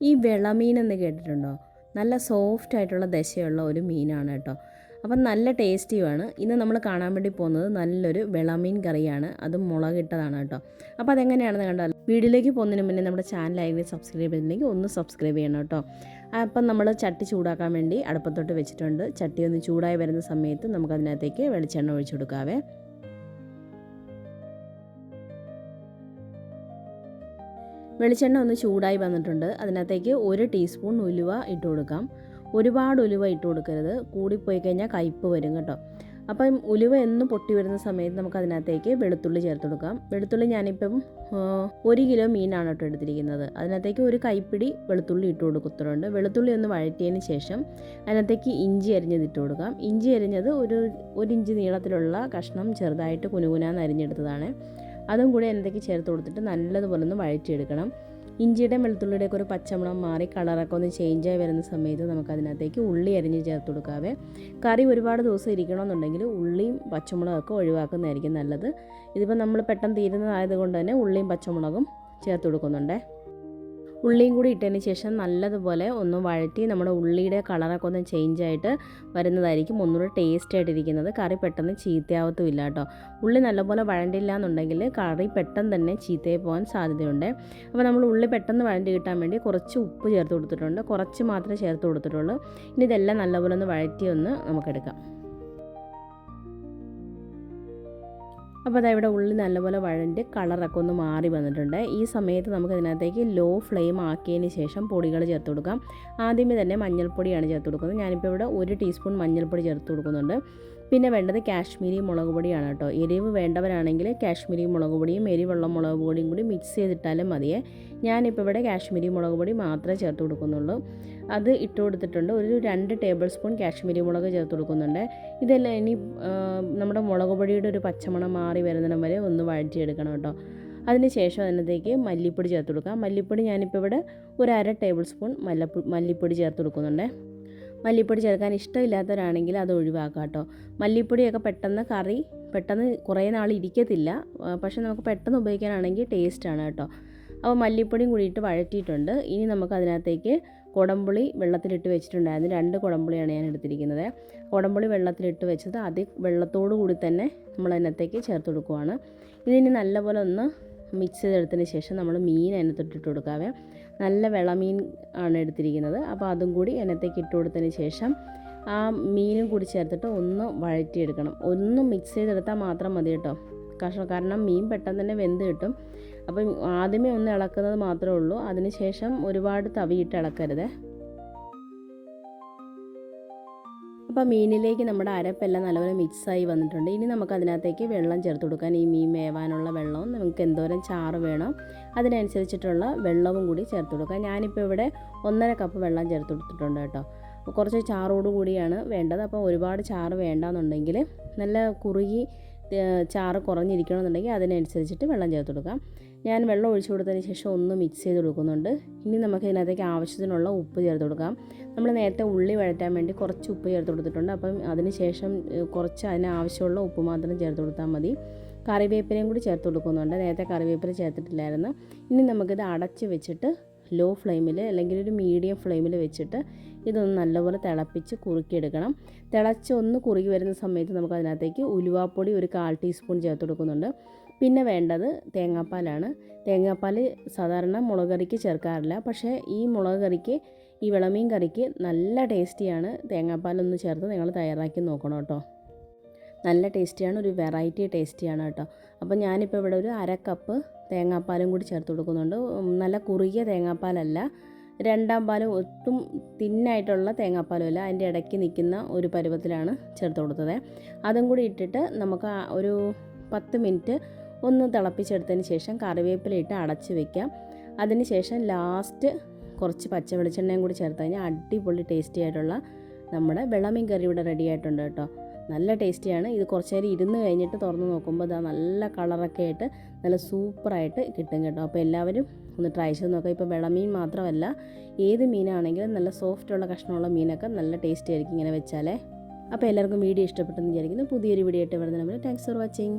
ഈ വിളമീൻ എന്ന് കേട്ടിട്ടുണ്ടോ? നല്ല സോഫ്റ്റ് ആയിട്ടുള്ള ദശയുള്ള ഒരു മീനാണ് കേട്ടോ. അപ്പം നല്ല ടേസ്റ്റിയുമാണ് ഇന്ന് നമ്മൾ കാണാൻ വേണ്ടി പോകുന്നത് നല്ലൊരു വിളമീൻ കറിയാണ്. അത് മുളകിട്ടതാണ് കേട്ടോ. അപ്പോൾ അതെങ്ങനെയാണെന്ന് കണ്ടാൽ വീഡിയോയിലേക്ക് പോകുന്നതിന് മുന്നേ നമ്മുടെ ചാനൽ ആയി സബ്സ്ക്രൈബ് ചെയ്തില്ലെങ്കിൽ ഒന്ന് സബ്സ്ക്രൈബ് ചെയ്യണം കേട്ടോ. അപ്പം നമ്മൾ ചട്ടി ചൂടാക്കാൻ വേണ്ടി അടുപ്പത്തോട്ട് വെച്ചിട്ടുണ്ട്. ചട്ടി ഒന്ന് ചൂടായി വരുന്ന സമയത്ത് നമുക്കതിനകത്തേക്ക് വെളിച്ചെണ്ണ ഒഴിച്ചു കൊടുക്കാവേ. വെളിച്ചെണ്ണ ഒന്ന് ചൂടായി വന്നിട്ടുണ്ട്. അതിനകത്തേക്ക് ഒരു ടീസ്പൂൺ ഉലുവ ഇട്ട് കൊടുക്കാം. ഒരുപാട് ഉലുവ ഇട്ട് കൊടുക്കരുത്. കൂടിപ്പോയി കഴിഞ്ഞാൽ കയ്പ്പ് വരും കേട്ടോ. അപ്പം ഉലുവ എന്ന് പൊട്ടി വരുന്ന സമയത്ത് നമുക്ക് അതിനകത്തേക്ക് വെളുത്തുള്ളി ചേർത്ത് കൊടുക്കാം. വെളുത്തുള്ളി ഞാനിപ്പം ഒരു കിലോ മീനാണ് കേട്ടോ എടുത്തിരിക്കുന്നത്. അതിനകത്തേക്ക് ഒരു കൈപ്പിടി വെളുത്തുള്ളി ഇട്ട് കൊടുക്കുന്നുണ്ട്. വെളുത്തുള്ളി ഒന്ന് വഴറ്റിയതിന് ശേഷം അതിനകത്തേക്ക് ഇഞ്ചി അരിഞ്ഞത് ഇട്ട് കൊടുക്കാം. ഇഞ്ചി അരിഞ്ഞത് ഒരു ഒരു ഇഞ്ച് നീളത്തിലുള്ള കഷ്ണം ചെറുതായിട്ട് കുനുകുനാന്ന് അരിഞ്ഞെടുത്തതാണ്. അതും കൂടി അതിനകത്തേക്ക് ചേർത്ത് കൊടുത്തിട്ട് നല്ലതുപോലെ ഒന്ന് വഴറ്റിയെടുക്കണം. ഇഞ്ചിയുടെ വെളുത്തുള്ളിയുടെയൊക്കെ ഒരു പച്ചമണം മാറി കളറൊക്കെ ഒന്ന് ചേഞ്ച് ആയി വരുന്ന സമയത്ത് നമുക്ക് അതിനകത്തേക്ക് ഉള്ളി അരിഞ്ഞ് ചേർത്ത് കൊടുക്കാവേ. കറി ഒരുപാട് ദിവസം ഇരിക്കണമെന്നുണ്ടെങ്കിൽ ഉള്ളിയും പച്ചമുളകൊക്കെ ഒഴിവാക്കുന്നതായിരിക്കും നല്ലത്. ഇതിപ്പോൾ നമ്മൾ പെട്ടെന്ന് തീരുന്നതായതുകൊണ്ട് തന്നെ ഉള്ളിയും പച്ചമുളകും ചേർത്ത് കൊടുക്കുന്നുണ്ടേ. ഉള്ളിയും കൂടി ഇട്ടതിന് ശേഷം നല്ലതുപോലെ ഒന്ന് വഴറ്റി നമ്മുടെ ഉള്ളിയുടെ കളറൊക്കെ ഒന്ന് ചേഞ്ച് ആയിട്ട് വരുന്നതായിരിക്കും ഒന്നുകൂടെ ടേസ്റ്റ് ആയിട്ടിരിക്കുന്നത്. കറി പെട്ടെന്ന് ചീത്തയാവത്തുമില്ല കേട്ടോ. ഉള്ളി നല്ലപോലെ വഴണ്ടില്ല എന്നുണ്ടെങ്കിൽ കറി പെട്ടെന്ന് തന്നെ ചീത്തയായി പോകാൻ സാധ്യതയുണ്ട്. അപ്പോൾ നമ്മൾ ഉള്ളി പെട്ടെന്ന് വഴണ്ടി കിട്ടാൻ വേണ്ടി കുറച്ച് ഉപ്പ് ചേർത്ത് കൊടുത്തിട്ടുണ്ട്. കുറച്ച് മാത്രമേ ചേർത്ത് കൊടുത്തിട്ടുള്ളൂ. ഇനി ഇതെല്ലാം നല്ലപോലെ ഒന്ന് വഴറ്റി ഒന്ന് നമുക്കെടുക്കാം. അപ്പോൾ അതാ ഇവിടെ ഉള്ളി നല്ലപോലെ വഴണ്ട് കളറൊക്കെ ഒന്ന് മാറി വന്നിട്ടുണ്ട്. ഈ സമയത്ത് നമുക്ക് ഇതിനകത്തേക്ക് ലോ ഫ്ലെയിം ആക്കിയതിന് ശേഷം പൊടികൾ ചേർത്ത് കൊടുക്കാം. ആദ്യമേ തന്നെ മഞ്ഞൾപ്പൊടിയാണ് ചേർത്ത് കൊടുക്കുന്നത്. ഞാനിപ്പോൾ ഇവിടെ ഒരു ടീസ്പൂൺ മഞ്ഞൾപ്പൊടി ചേർത്ത് കൊടുക്കുന്നുണ്ട്. പിന്നെ വേണ്ടത് കാശ്മീരി മുളക് പൊടിയാണ് കേട്ടോ. എരിവ് വേണ്ടവരാണെങ്കിൽ കാശ്മീരി മുളക് പൊടിയും എരിവുള്ള മുളക് പൊടിയും കൂടി മിക്സ് ചെയ്തിട്ടാലും മതിയേ. ഞാനിപ്പോൾ ഇവിടെ കാശ്മീരി മുളക് പൊടി മാത്രമേ ചേർത്ത് കൊടുക്കുന്നുള്ളൂ. അത് ഇട്ട് കൊടുത്തിട്ടുണ്ട്. ഒരു രണ്ട് ടേബിൾ സ്പൂൺ കാശ്മീരി മുളക് ചേർത്ത് കൊടുക്കുന്നുണ്ട്. ഇതെല്ലാം ഇനി നമ്മുടെ മുളക് പൊടിയുടെ ഒരു പച്ചമണം മാറി വരുന്നിടം വരെ ഒന്ന് വഴറ്റിയെടുക്കണം കേട്ടോ. അതിന് ശേഷം അതിനകത്തേക്ക് മല്ലിപ്പൊടി ചേർത്ത് കൊടുക്കാം മല്ലിപ്പൊടി ഞാനിപ്പോൾ ഇവിടെ ഒരു അര ടേബിൾ സ്പൂൺ മല്ലപ്പൊ മല്ലിപ്പൊടി ചേർത്ത് കൊടുക്കുന്നുണ്ട്. മല്ലിപ്പൊടി ചേർക്കാൻ ഇഷ്ടമില്ലാത്തവരാണെങ്കിൽ അത് ഒഴിവാക്കാം കേട്ടോ. മല്ലിപ്പൊടിയൊക്കെ പെട്ടെന്ന് കറി പെട്ടെന്ന് കുറേ നാൾ ഇരിക്കത്തില്ല. പക്ഷേ നമുക്ക് പെട്ടെന്ന് ഉപയോഗിക്കാനാണെങ്കിൽ ടേസ്റ്റാണ് കേട്ടോ. അപ്പോൾ മല്ലിപ്പൊടിയും കൂടിയിട്ട് വഴറ്റിയിട്ടുണ്ട്. ഇനി നമുക്ക് അതിനകത്തേക്ക് കുടംപുളി വെള്ളത്തിലിട്ട് വെച്ചിട്ടുണ്ടായിരുന്നു. രണ്ട് കുടംപുളിയാണ് ഞാൻ എടുത്തിരിക്കുന്നത്. കുടംപുളി വെള്ളത്തിലിട്ട് വെച്ചത് അത് വെള്ളത്തോടു കൂടി തന്നെ നമ്മൾ അതിനകത്തേക്ക് ചേർത്ത് കൊടുക്കുവാണ്. ഇതിനി നല്ലപോലെ ഒന്ന് മിക്സ് ചെയ്തെടുത്തതിന് ശേഷം നമ്മൾ മീൻ അതിനകത്തോട്ടിട്ട് കൊടുക്കാവേ. നല്ല വിളമീൻ ആണ് എടുത്തിരിക്കുന്നത്. അപ്പോൾ അതും കൂടി അതിനകത്തേക്ക് ഇട്ട് കൊടുത്തതിന് ശേഷം ആ മീനും കൂടി ചേർത്തിട്ട് ഒന്ന് വഴറ്റിയെടുക്കണം. ഒന്ന് മിക്സ് ചെയ്തെടുത്താൽ മാത്രം മതി കേട്ടോ. കാരണം മീൻ പെട്ടെന്ന് തന്നെ വെന്ത് കിട്ടും. അപ്പം ആദ്യമേ ഒന്ന് ഇളക്കുന്നത് മാത്രമേ ഉള്ളൂ. അതിനുശേഷം ഒരുപാട് തവിയിട്ട് ഇളക്കരുത്. അപ്പോൾ മീനിലേക്ക് നമ്മുടെ അരപ്പെല്ലാം നല്ലപോലെ മിക്സായി വന്നിട്ടുണ്ട്. ഇനി നമുക്ക് അതിനകത്തേക്ക് വെള്ളം ചേർത്ത് കൊടുക്കാൻ ഈ മീൻ മേവാനുള്ള വെള്ളവും നമുക്ക് എന്തോരം ചാറ് വേണം അതിനനുസരിച്ചിട്ടുള്ള വെള്ളവും കൂടി ചേർത്ത് കൊടുക്കാം. ഞാനിപ്പോൾ ഇവിടെ ഒന്നര കപ്പ് വെള്ളം ചേർത്ത് കൊടുത്തിട്ടുണ്ട് കേട്ടോ. കുറച്ച് ചാറോട് കൂടിയാണ് വേണ്ടത്. അപ്പോൾ ഒരുപാട് ചാറ് വേണ്ടാന്നുണ്ടെങ്കിൽ നല്ല കുറുകി ചാറ് കുറഞ്ഞിരിക്കണമെന്നുണ്ടെങ്കിൽ അതിനനുസരിച്ചിട്ട് വെള്ളം ചേർത്ത് കൊടുക്കാം. ഞാൻ വെള്ളം ഒഴിച്ചു കൊടുത്തതിന് ശേഷം ഒന്ന് മിക്സ് ചെയ്ത് കൊടുക്കുന്നുണ്ട്. ഇനി നമുക്ക് ഇതിനകത്തേക്ക് ആവശ്യത്തിനുള്ള ഉപ്പ് ചേർത്ത് കൊടുക്കാം. നമ്മൾ നേരത്തെ ഉള്ളി വഴറ്റാൻ വേണ്ടി കുറച്ച് ഉപ്പ് ചേർത്ത് കൊടുത്തിട്ടുണ്ട്. അപ്പം അതിന് ശേഷം കുറച്ച് അതിന് ആവശ്യമുള്ള ഉപ്പ് മാത്രം ചേർത്ത് കൊടുത്താൽ മതി. കറിവേപ്പിലയും കൂടി ചേർത്ത് കൊടുക്കുന്നുണ്ട്. നേരത്തെ കറിവേപ്പില ചേർത്തിട്ടില്ലായിരുന്നു. ഇനി നമുക്കിത് അടച്ച് വെച്ചിട്ട് ലോ ഫ്ലെയിമിൽ അല്ലെങ്കിൽ ഒരു മീഡിയം ഫ്ലെയിമിൽ വെച്ചിട്ട് ഇതൊന്ന് നല്ലപോലെ തിളപ്പിച്ച് കുറുക്കിയെടുക്കണം. തിളച്ച് ഒന്ന് കുറുകി വരുന്ന സമയത്ത് നമുക്ക് അതിനകത്തേക്ക് ഉലുവാപ്പൊടി ഒരു കാൽ ടീസ്പൂൺ ചേർത്ത് കൊടുക്കുന്നുണ്ട്. പിന്നെ വേണ്ടത് തേങ്ങാപ്പാലാണ്. തേങ്ങാപ്പാൽ സാധാരണ മുളക് കറിക്ക് ചേർക്കാറില്ല. പക്ഷേ ഈ മുളക് കറിക്ക് ഈ വിളമീൻ കറിക്ക് നല്ല ടേസ്റ്റിയാണ് തേങ്ങാപ്പാലൊന്ന് ചേർത്ത് നിങ്ങൾ തയ്യാറാക്കി നോക്കണം കേട്ടോ. നല്ല ടേസ്റ്റിയാണ് ഒരു വെറൈറ്റി ടേസ്റ്റിയാണ് കേട്ടോ. അപ്പോൾ ഞാനിപ്പോൾ ഇവിടെ ഒരു അര കപ്പ് തേങ്ങാപ്പാലും കൂടി ചേർത്ത് കൊടുക്കുന്നുണ്ട്. നല്ല കുറുകിയ തേങ്ങാപ്പാലല്ല. രണ്ടാം പാൽ ഒട്ടും തിന്നായിട്ടുള്ള തേങ്ങാപ്പാലും അല്ല. അതിന്റെ ഇടയ്ക്ക് നിൽക്കുന്ന ഒരു പരുവത്തിലാണ് ചേർത്ത് കൊടുത്തത്. അതും കൂടി ഇട്ടിട്ട് നമുക്ക് ഒരു പത്ത് മിനിറ്റ് ഒന്ന് തിളപ്പിച്ചെടുത്തതിന് ശേഷം കറിവേപ്പിലയിട്ട് അടച്ച് വെക്കാം. അതിന് ശേഷം ലാസ്റ്റ് കുറച്ച് പച്ച വെളിച്ചെണ്ണയും കൂടി ചേർത്ത് കഴിഞ്ഞാൽ അടിപൊളി ടേസ്റ്റി ആയിട്ടുള്ള നമ്മുടെ വെള്ളമീൻ കറി ഇവിടെ റെഡി ആയിട്ടുണ്ട് കേട്ടോ. നല്ല ടേസ്റ്റിയാണ് ഇത് കുറച്ച് നേരം ഇരുന്ന് കഴിഞ്ഞിട്ട് തുറന്ന് നോക്കുമ്പോൾ ഇതാ നല്ല കളറൊക്കെ ആയിട്ട് നല്ല സൂപ്പറായിട്ട് കിട്ടും കേട്ടോ. അപ്പോൾ എല്ലാവരും ഒന്ന് ട്രൈ ചെയ്ത് നോക്കാം. ഇപ്പോൾ വെള്ളമീൻ മാത്രമല്ല ഏത് മീനാണെങ്കിലും നല്ല സോഫ്റ്റുള്ള കഷ്ണമുള്ള മീനൊക്കെ നല്ല ടേസ്റ്റി ആയിരിക്കും ഇങ്ങനെ വെച്ചാലേ. അപ്പോൾ എല്ലാവർക്കും വീഡിയോ ഇഷ്ടപ്പെട്ടെന്ന് വിചാരിക്കുന്നു. പുതിയൊരു വീഡിയോ ആയിട്ട് വരുന്ന നമ്മൾ താങ്ക്സ് ഫോർ വാച്ചിങ്